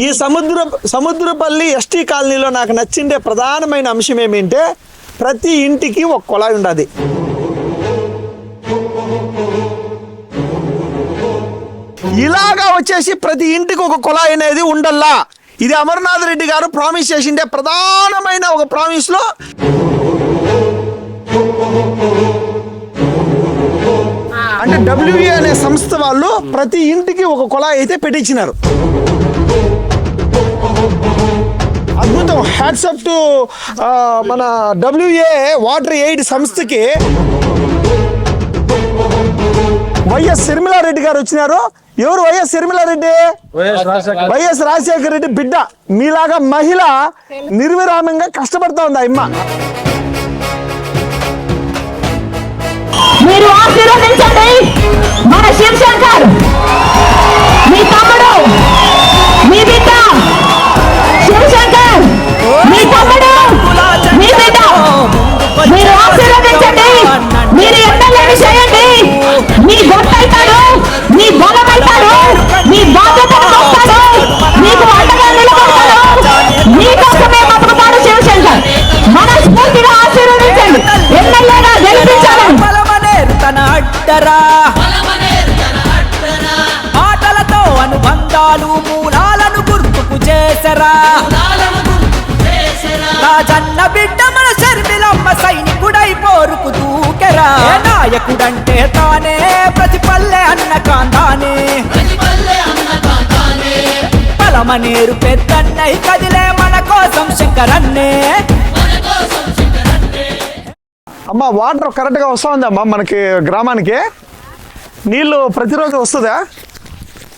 ఈ సముద్ర సముద్రపల్లి ఎస్టీ కాలనీలో నాకు నచ్చిండే ప్రధానమైన అంశం ఏమిటంటే ప్రతి ఇంటికి ఒక కుళాయి ఉండదు. ఇలాగా వచ్చేసి ప్రతి ఇంటికి ఒక కుళాయి అనేది ఉండల్లా. ఇది అమర్నాథ్ రెడ్డి గారు ప్రామిస్ చేసిండే ప్రధానమైన ఒక ప్రామిస్లో. అంటే డబ్ల్యూఏ అనే సంస్థ వాళ్ళు ప్రతి ఇంటికి ఒక కుళాయి అయితే పెట్టించినారు. అద్భుతం. హ్యాట్సప్ టు మన డబ్ల్యూఏ వాటర్ ఎయిడ్ సంస్థకి. వైఎస్ శర్మిలారెడ్డి గారు వచ్చినారు. ఎవరు Y S Sharmila Reddy Y S Rajasekhara Reddy. బిడ్డ. మీలాగా మహిళ నిర్విరామంగా కష్టపడతా ఉంది అమ్మ. మీరు ఆశీర్వదించండి. మన శివశంకర్ మీ తమ్ముడు మీ బిడ్డ. బలమనేరు పెద్దన్నై కదిలే మన కోసం శంకరన్నే అమ్మ వాటర్ కరెక్ట్గా వస్తూ ఉందమ్మా మనకి గ్రామానికి. నీళ్ళు ప్రతిరోజు వస్తుందా?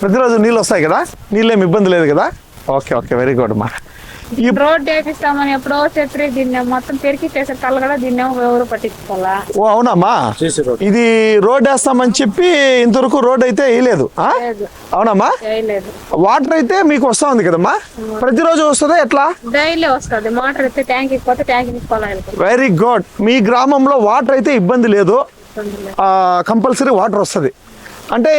ప్రతిరోజు నీళ్ళు వస్తాయి కదా? నీళ్ళు ఏమి ఇబ్బంది లేదు కదా? ఓకే ఓకే వెరీ గుడ్ అమ్మా. రోడ్ వేపిస్తామని ఎప్పుడో చెప్పి దీన్ని మొత్తం పెరిగి చేసే కళ్ళు కూడా దీన్ని ఎవరు పట్టించుకోవాలా? ఓ అవునమ్మా. ఇది రోడ్ వేస్తామని చెప్పి ఇంతవరకు రోడ్ అయితే వేయలేదు. ఆ? అవునమ్మా. చేయలేదు వాటర్ అయితే మీకు వస్తూ ఉంది కదమ్మా. ప్రతిరోజు వస్తుందా ఎట్లా? డైలీ వస్తుంది. మోటార్ అయితే ట్యాంక్ పోతే ట్యాంక్ తీసుకోవాలి వెరీ గుడ్. మీ గ్రామంలో వాటర్ అయితే ఇబ్బంది లేదు. కంపల్సరీ వాటర్ వస్తుంది. అంటే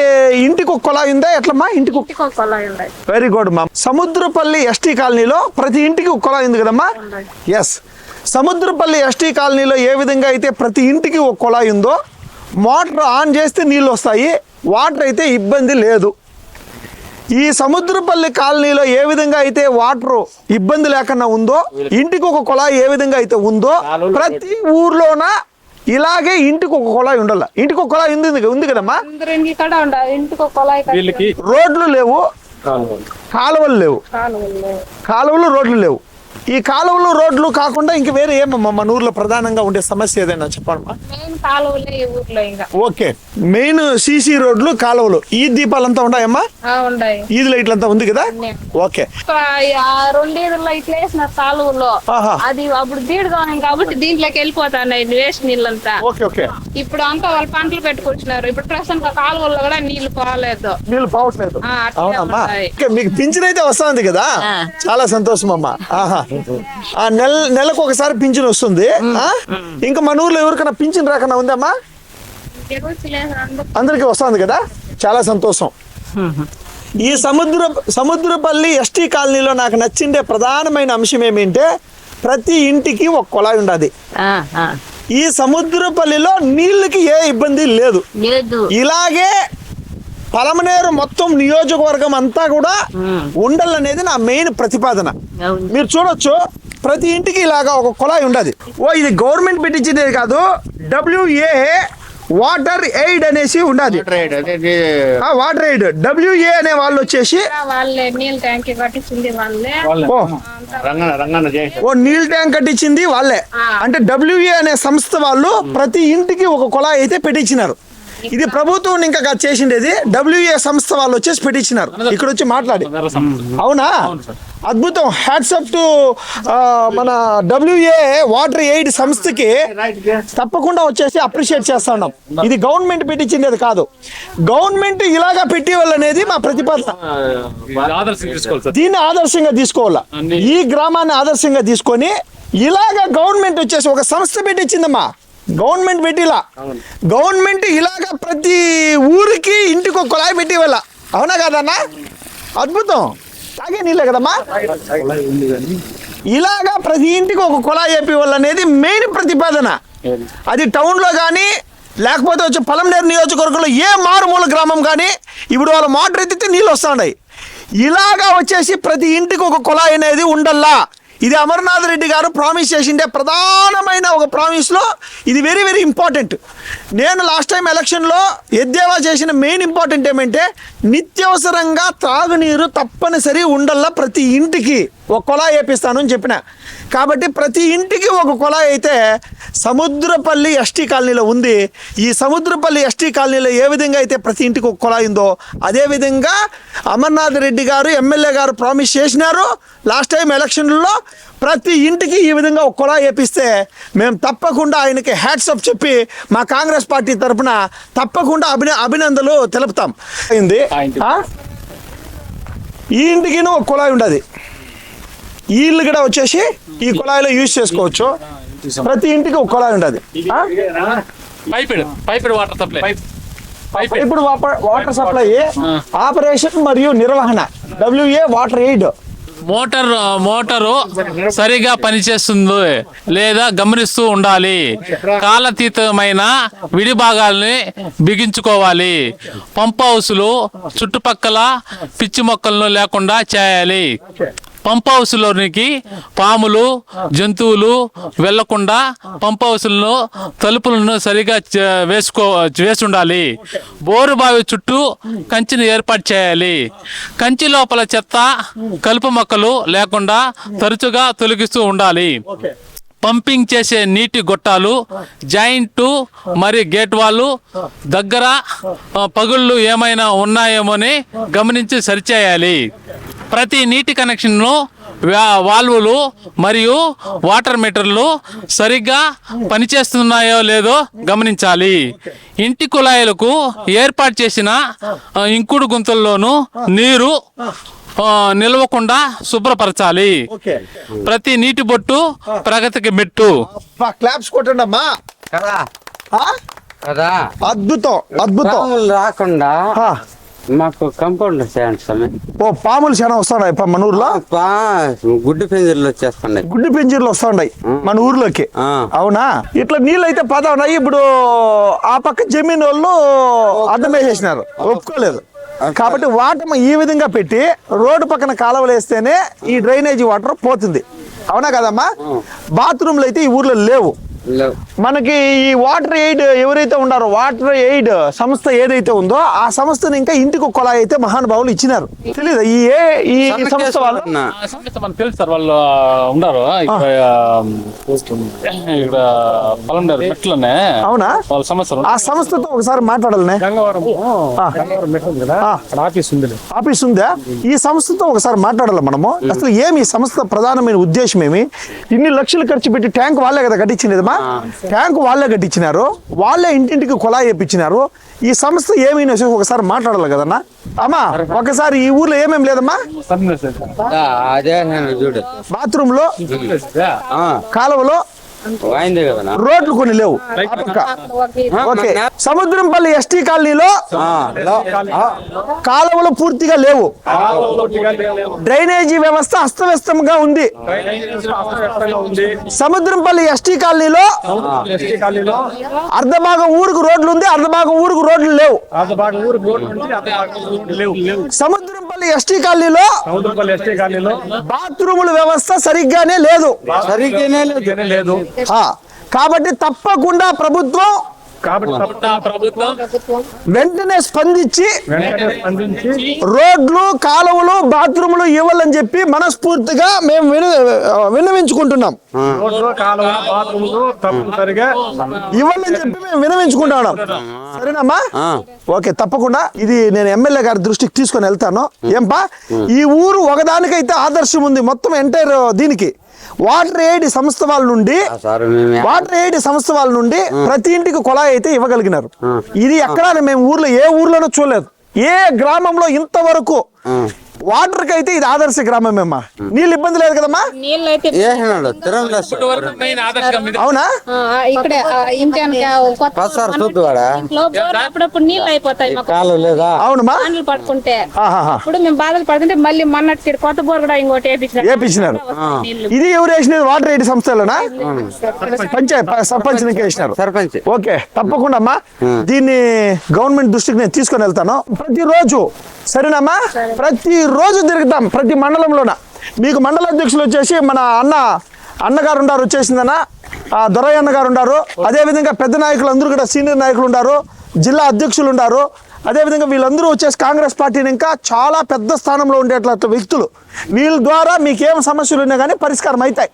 ఇంటికి ఒక కుళాయి ఉందా? ఎట్లమ్మా? ఇంటికి ఒక ఇంటికి ఒక కొలాయి ఉన్నాయి వెరీ గుడ్ మా సముద్రపల్లి ఎస్టీ కాలనీలో ప్రతి ఇంటికి ఒక కుళాయి ఉంది కదమ్మా? ఎస్ సముద్రపల్లి ఎస్టీ కాలనీలో ఏ విధంగా అయితే ప్రతి ఇంటికి ఒక కుళాయి ఉందో మోటార్ ఆన్ చేస్తే నీళ్ళు వస్తాయి. వాటర్ అయితే ఇబ్బంది లేదు. ఈ సముద్రపల్లి కాలనీలో ఏ విధంగా అయితే వాటర్ ఇబ్బంది లేకుండా ఉందో ఇంటికి ఒక కుళాయి ఏ విధంగా అయితే ఉందో ప్రతి ఊర్లోన ఇలాగే ఇంటికి ఒక కుళాయి ఉండాల. ఇంటికి ఒక కుళాయి ఉంది ఉంది కదమ్మా? రోడ్లు లేవు. కాలువలు లేవు. కాలువలు లేవు. కాలువలు రోడ్లు లేవు. ఈ కాలువలు రోడ్లు కాకుండా ఇంక వేరే ఏమమ్మా? మన ఊర్లో ప్రధానంగా ఉండే సమస్య ఏదైనా చెప్పమ్మా కాలువలే ఈ ఊర్లో ఇంకా. ఓకే. మెయిన్ సీసీ రోడ్లు కాలువలు. ఈ దీపాలంతా ఉన్నాయమ్మా? ఉన్నాయి ఈది లైట్లంతా ఉంది కదా. ఓకే. ఆ రెండేళ్ళలో ఇట్లా వేసిన కాలువలో. అది అప్పుడు దీడుగా ఉన్నాయి కాబట్టి దీంట్లోకి వెళ్ళిపోతాయి వేస్ట్ నీళ్ళంతా. Okay okay. ఇప్పుడు అంతా వాళ్ళు పంటలు పెట్టుకుంటున్నారు ఇప్పుడు ప్రస్తుతం కాలువల్లో కూడా నీళ్ళు పోలేదు. నీళ్ళు పోవట్లేదు. అవునమ్మా. మీకు పింఛన్ అయితే వస్తుంది కదా? చాలా సంతోషం అమ్మా ఆహా. ఆ నెల నెలకు ఒకసారి పింఛన్ వస్తుంది? ఇంకా మన ఊర్లో ఎవరికైనా పింఛన్ రాకుండా ఉందమ్మా? అందరికీ వస్తుంది కదా? చాలా సంతోషం. ఈ సముద్ర సముద్రపల్లి ఎస్టీ కాలనీలో నాకు నచ్చిండే ప్రధానమైన అంశం ఏమిటంటే ప్రతి ఇంటికి ఒక కుళాయి ఉండదు. ఈ సముద్రపల్లిలో నీళ్ళకి ఏ ఇబ్బంది లేదు. ఇలాగే పలమనేరు మొత్తం నియోజకవర్గం అంతా కూడా ఉండాలనేది నా మెయిన్ ప్రతిపాదన. మీరు చూడొచ్చు ప్రతి ఇంటికి ఇలాగా ఒక కుళాయి ఉండదు. ఓ ఇది గవర్నమెంట్ పెట్టించిందే కాదు డబ్ల్యూఏ వాటర్ ఎయిడ్ అనేసి ఉండదు. ఆ వాటర్ ఎయిడ్ డబ్ల్యూఏ అనే వాళ్ళు వచ్చేసి వాళ్ళే నీళ్ళ ట్యాంక్ కట్టించింది వాళ్ళే. ఓ. రంగన రంగన జై ఓ నీల్ ట్యాంక్ కట్టించింది వాళ్ళే. అంటే డబ్ల్యూఏ అనే సంస్థ వాళ్ళు ప్రతి ఇంటికి ఒక కుళాయి అయితే పెట్టించినారు. ఇది ప్రభుత్వం ఇంకా చేసిండేది డబ్ల్యూఏ సంస్థ వాళ్ళు వచ్చేసి పెట్టించినారు. ఇక్కడ వచ్చి మాట్లాడి. అవునా? అద్భుతం. హ్యాట్సప్ టు మన డబ్ల్యూఏ వాటర్ ఎయిడ్ సంస్థకి తప్పకుండా వచ్చేసి అప్రిషియేట్ చేస్తా ఉన్నాం ఇది గవర్నమెంట్ పెట్టించింది కాదు. గవర్నమెంట్ ఇలాగా పెట్టేవాళ్ళనేది మా ప్రతిపాదన. ఆదర్శం తీసుకోవాలి సార్. దీన్ని ఆదర్శంగా తీసుకోవాలా? ఈ గ్రామాన్ని ఆదర్శంగా తీసుకొని ఇలాగ గవర్నమెంట్ వచ్చేసి ఒక సంస్థ పెట్టించిందమ్మా. గవర్నమెంట్ పెట్టిలా. గవర్నమెంట్ ఇలాగ ప్రతి ఊరికి ఇంటికి ఒక కుళాయి పెట్టివల్ల అవునా కాదన్నా? అద్భుతం. తాగే నీళ్ళే కదమ్మా? ఇలాగా ప్రతి ఇంటికి ఒక కుళాయి వేపివ్వాలనేది మెయిన్ ప్రతిపాదన. అది టౌన్లో కానీ లేకపోతే వచ్చి పలంనేరు నియోజకవర్గంలో ఏ మారుమూల గ్రామం కానీ ఇప్పుడు వాళ్ళ మోటార్ ఎత్తితే నీళ్ళు వస్తున్నాయి. ఇలాగా వచ్చేసి ప్రతి ఇంటికి ఒక కుళాయి అనేది ఉండల్లా. ఇది అమర్నాథ్ రెడ్డి గారు ప్రామిస్ చేసిండే ప్రధానమైన ఒక ప్రామిస్లో ఇది వెరీ వెరీ ఇంపార్టెంట్ నేను లాస్ట్ టైం ఎలక్షన్లో ఎద్దేవా చేసిన మెయిన్ ఇంపార్టెంట్ ఏమంటే నిత్యవసరంగా త్రాగునీరు తప్పనిసరి ఉండల్లా ప్రతి ఇంటికి ఒక కుళాయి వేపిస్తాను అని చెప్పిన. కాబట్టి ప్రతి ఇంటికి ఒక కుళాయి అయితే సముద్రపల్లి ఎస్టీ కాలనీలో ఉంది. ఈ సముద్రపల్లి ఎస్టీ కాలనీలో ఏ విధంగా అయితే ప్రతి ఇంటికి ఒక కుళాయి ఉందో అదేవిధంగా అమర్నాథ్ రెడ్డి గారు ఎమ్మెల్యే గారు ప్రామిస్ చేసినారు. లాస్ట్ టైం ఎలక్షన్లో ప్రతి ఇంటికి ఈ విధంగా ఒక కుళాయి వేపిస్తే మేము తప్పకుండా ఆయనకి హ్యాట్సప్ చెప్పి మా కాంగ్రెస్ పార్టీ తరఫున తప్పకుండా అభిన అభినందనలు తెలుపుతాం. అయింది ఆ? ఈ ఇంటికిను ఒక కుళాయి ఉండదు. ఈ ఇల్లు కూడా వచ్చేసి ఈ కుళాయిలో యూజ్ చేసుకోవచ్చు. ప్రతి ఇంటికి ఒక కుళాయి ఉండదు. ఇప్పుడు వాటర్ సప్లై ఆపరేషన్ మరియు నిర్వహణ. W A water aid motor motor సరిగా పనిచేస్తుంది లేదా గమనిస్తూ ఉండాలి. కాలతీతమైన విడి భాగాల్ని బిగించుకోవాలి. పంప్ హౌస్లు చుట్టుపక్కల పిచ్చి మొక్కలను లేకుండా చేయాలి. పంప్ హౌస్లోనికి పాములు జంతువులు వెళ్ళకుండా పంప్ హౌస్లను తలుపులను సరిగా వేసుకో వేసి ఉండాలి బోరు బావి చుట్టూ కంచిని ఏర్పాటు చేయాలి. కంచి లోపల చెత్త కలుపు మొక్కలు లేకుండా తరచుగా తొలగిస్తూ ఉండాలి. పంపింగ్ చేసే నీటి గొట్టాలు జాయింట్ మరి గేట్ వాళ్ళు దగ్గర పగుళ్ళు ఏమైనా ఉన్నాయేమోని గమనించి సరిచేయాలి. ప్రతి నీటి కనెక్షన్ను వాల్వులు మరియు వాటర్ మీటర్లు సరిగ్గా పనిచేస్తున్నాయో లేదో గమనించాలి. ఇంటి కుళాయిలకు ఏర్పాటు చేసిన ఇంకుడు గుంతల్లోనూ నీరు నిలవకుండా శుభ్రపరచాలి. ప్రతి నీటి బొట్టు ప్రగతికి మెట్టు. క్లాప్స్ కొట్టండి అమ్మా. కదా ఆ? కదా అద్భుతం అద్భుతం. రాకుండా. మాకు కంపౌండ్ చేయండి ఓ పాములు చాలా వస్తున్నాయి మన ఊర్లో? గుడ్డు పింజర్లు వచ్చేస్తున్నాయి గుడ్డి పింజీర్లు వస్తున్నాయి మన ఊర్లోకి. అవునా? ఇట్లా నీళ్ళు అయితే పద ఉన్నాయి ఇప్పుడు ఆ పక్క జమీన్ వాళ్ళు అడ్డం వేసేసినారు ఒప్పుకోలేదు. కాబట్టి వాటర్ ఈ విధంగా పెట్టి రోడ్డు పక్కన కాలువలు వేస్తేనే ఈ డ్రైనేజీ వాటర్ పోతుంది. అవునా కదమ్మా? బాత్రూమ్లు అయితే ఈ ఊర్లో లేవు. మనకి ఈ వాటర్ ఎయిడ్ ఎవరైతే ఉన్నారో వాటర్ ఎయిడ్ సంస్థ ఏదైతే ఉందో ఆ సంస్థను ఇంకా ఇంటికి ఒక కుళాయి అయితే మహానుభావులు ఇచ్చినారు. తెలీదా? ఈ ఏ ఈ సంస్థ వాళ్ళు? మనకు తెలుసు సార్ వాళ్ళు ఉన్నారు ఇక్కడ ఇక్కడ పొలం మెట్లనే. అవునా? వాళ్ళ సమస్యలు ఆ సంస్థతో ఒకసారి మాట్లాడాలనే. గంగవరం. ఆ. గంగవరం మెట్రో ఉంది కదా? ఆ. అక్కడ ఆఫీస్ ఉంది ఆఫీస్ ఉందా? ఈ సంస్థతో ఒకసారి మాట్లాడాలి మనము. అసలు ఏమి ఈ సంస్థ ప్రధానమైన ఉద్దేశం ఏమి? ఇన్ని లక్షలు ఖర్చు పెట్టి ట్యాంక్ వాళ్ళే కదా కట్టించినదమ్మా ట్యాంక్ వాళ్ళే కట్టించినారు వాళ్ళే ఇంటింటికి కుళాయి వేపించినారు. ఈ సంస్థ ఏమి అనేసి ఒకసారి మాట్లాడాలి కదన్నా? అమ్మా ఒకసారి ఈ ఊర్లో ఏమేమి లేదమ్మా? ఆ, అదే నేను చూడు. బాత్రూమ్లో ఆ, కాలువలో రోడ్లు కొన్ని లేవు. ఆ పక్క. ఓకే. సముద్రంపల్లి ఎస్టీ కాలనీలో కాలువలు పూర్తిగా లేవు. డ్రైనేజీ వ్యవస్థ అస్తవ్యస్తంగా ఉంది. సముద్రంపల్లి ఎస్టీ కాలనీలో అర్ధభాగం ఊరుకు రోడ్లు ఉంది అర్ధభాగం ఊరుకు రోడ్లు లేవు. సముద్రంపల్లి ఎస్టీ కాలనీలో బాత్రూముల వ్యవస్థ సరిగ్గానే లేదు. సరిగ్గానే లేదు. కాబట్టి తప్పకుండా ప్రభుత్వం ప్రభుత్వం వెంటనే స్పందించి రోడ్లు కాలువలు బాత్రూములు ఇవ్వాలని చెప్పి మనస్ఫూర్తిగా మేము విన విన్నవించుకుంటున్నాం. ఇవ్వాలని చెప్పి మేము వినవించుకుంటున్నాం సరేనమ్మా? ఆ. ఓకే తప్పకుండా. ఇది నేను ఎమ్మెల్యే గారి దృష్టికి తీసుకొని వెళ్తాను. ఏంపా? ఈ ఊరు ఒకదానికైతే ఆదర్శం ఉంది మొత్తం ఎంటైర్ దీనికి. వాటర్ ఎయిడ్ సంస్థ వాళ్ళ నుండి వాటర్ ఎయిడ్ సంస్థ వాళ్ళ నుండి ప్రతి ఇంటికి కుళాయి అయితే ఇవ్వగలిగినారు. ఇది ఎక్కడ మేము ఊర్లో ఏ ఊర్లోనూ చూడలేదు. ఏ గ్రామంలో ఇంతవరకు వాటర్కి అయితే ఇది ఆదర్శ గ్రామమేమ్మా. నీళ్ళు ఇబ్బంది లేదు కదమ్మా. అవునా? ఆ, ఇక్కడే నీళ్ళు అయిపోతాయి అవునమ్మా. పట్టుకుంటే. అప్పుడు మేము బాధలు పడుతుంటే మళ్ళీ మొన్నటి కొత్త బోర్ కూడా ఇంకోటి వేపించినారు. ఇది ఎవరు వేసినది? వాటర్ ఎయిడ్ సంస్థలోనా? పంచాయత్ సర్పంచ్ వేసినారు. సర్పంచ్. ఓకే తప్పకుండా అమ్మా. దీన్ని గవర్నమెంట్ దృష్టికి నేను తీసుకొని వెళ్తాను. ప్రతిరోజు సరేనమ్మా? ప్రతిరోజు తిరుగుతాం ప్రతి మండలంలోన. మీకు మండల అధ్యక్షులు వచ్చేసి మన అన్న అన్నగారు ఉన్నారు వచ్చేసిందన్న. ఆ దొరయ్య అన్నగారు ఉన్నారు అదేవిధంగా పెద్ద నాయకులు అందరూ కూడా సీనియర్ నాయకులు ఉన్నారు జిల్లా అధ్యక్షులు ఉన్నారు అదేవిధంగా వీళ్ళందరూ వచ్చేసి కాంగ్రెస్ పార్టీని ఇంకా చాలా పెద్ద స్థానంలో ఉండేటట్లు వ్యక్తులు. వీళ్ళ ద్వారా మీకేం సమస్యలు ఉన్నా కానీ పరిష్కారం అవుతాయి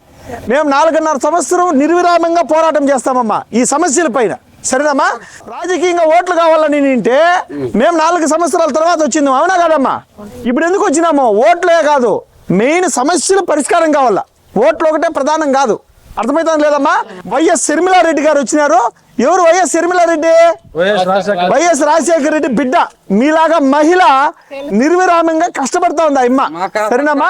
మేము నాలుగున్నర సంవత్సరం నిర్విరామంగా పోరాటం చేస్తామమ్మా ఈ సమస్యల పైన. సరేనమ్మా? రాజకీయంగా ఓట్లు కావాలని నింటే మేము నాలుగు సంవత్సరాల తర్వాత వచ్చింది. అవునా కాదమ్మా? ఇప్పుడు ఎందుకు వచ్చినాము? ఓట్లే కాదు. మెయిన్ సమస్యలు పరిష్కారం కావాలా? ఓట్లు ఒకటే ప్రధానం కాదు. అర్థమవుతుంది లేదమ్మా? వైఎస్ శర్మిలారెడ్డి గారు వచ్చినారు. ఎవరు Y S Sharmila Reddy? Y S Rajasekhara Y S Rajasekhara Reddy బిడ్డ. మీలాగా మహిళ నిర్విరామంగా కష్టపడతా ఉంది అమ్మ. సరేనమ్మా?